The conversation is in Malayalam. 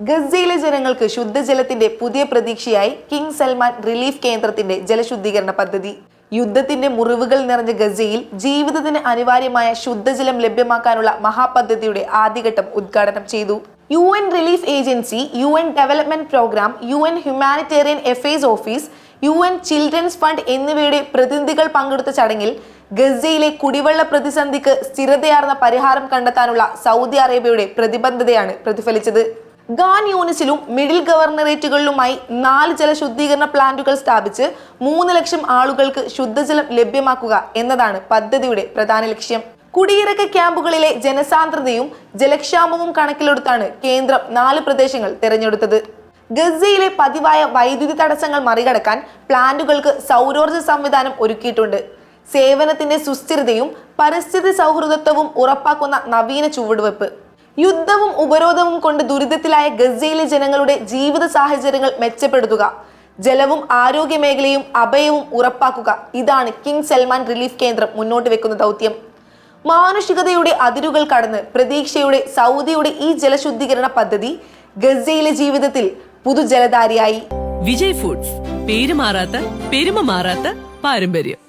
ഗസയിലെ ജനങ്ങൾക്ക് ശുദ്ധജലത്തിന്റെ പുതിയ പ്രതീക്ഷയായി കിങ് സൽമാൻ റിലീഫ് കേന്ദ്രത്തിന്റെ ജലശുദ്ധീകരണ പദ്ധതി. യുദ്ധത്തിന്റെ മുറിവുകൾ നിറഞ്ഞ ഗസയിൽ ജീവിതത്തിന് അനിവാര്യമായ ശുദ്ധജലം ലഭ്യമാക്കാനുള്ള മഹാപദ്ധതിയുടെ ആദ്യഘട്ടം ഉദ്ഘാടനം ചെയ്തു. U N relief agency U N development programme U N humanitarian affairs office U N children's fund എന്നിവയുടെ പ്രതിനിധികൾ പങ്കെടുത്ത ചടങ്ങിൽ ഗസയിലെ കുടിവെള്ള പ്രതിസന്ധിക്ക് സ്ഥിരതയാർന്ന പരിഹാരം കണ്ടെത്താനുള്ള സൗദി അറേബ്യയുടെ പ്രതിബദ്ധതയാണ് പ്രതിഫലിച്ചത്. ഗാൻ യൂണിസിലും മിഡിൽ ഗവർണറേറ്റുകളിലുമായി നാല് ജലശുദ്ധീകരണ പ്ലാന്റുകൾ സ്ഥാപിച്ച് മൂന്ന് ലക്ഷം ആളുകൾക്ക് ശുദ്ധജലം ലഭ്യമാക്കുക എന്നതാണ് പദ്ധതിയുടെ പ്രധാന ലക്ഷ്യം. കുടിയിറക്ക ക്യാമ്പുകളിലെ ജനസാന്ദ്രതയും ജലക്ഷാമവും കണക്കിലെടുത്താണ് കേന്ദ്രം നാല് പ്രദേശങ്ങൾ തിരഞ്ഞെടുത്തത്. ഗസയിലെ പതിവായ വൈദ്യുതി തടസ്സങ്ങൾ മറികടക്കാൻ പ്ലാന്റുകൾക്ക് സൗരോർജ സംവിധാനം ഒരുക്കിയിട്ടുണ്ട്. സേവനത്തിന്റെ സുസ്ഥിരതയും പരിസ്ഥിതി സൗഹൃദത്വവും ഉറപ്പാക്കുന്ന നവീന ചുവടുവെപ്പ് യുദ്ധവും ഉപരോധവും കൊണ്ട് ദുരിതത്തിലായ ഗസയിലെ ജനങ്ങളുടെ ജീവിത സാഹചര്യങ്ങൾ മെച്ചപ്പെടുത്തുക ജലവും ആരോഗ്യ മേഖലയും അഭയവും ഉറപ്പാക്കുക. ഇതാണ് കിങ് സൽമാൻ റിലീഫ് കേന്ദ്രം മുന്നോട്ട് വെക്കുന്ന ദൗത്യം. മാനുഷികതയുടെ അതിരുകൾ കടന്ന് പ്രതീക്ഷയുടെ സൗദിയുടെ ഈ ജലശുദ്ധീകരണ പദ്ധതി ഗസയിലെ ജീവിതത്തിൽ പുതുജലധാരിയായി. വിജയ് ഫുഡ്സ് പേരുമാറാത്ത പെരുമ മാറാത്ത പാരമ്പര്യം.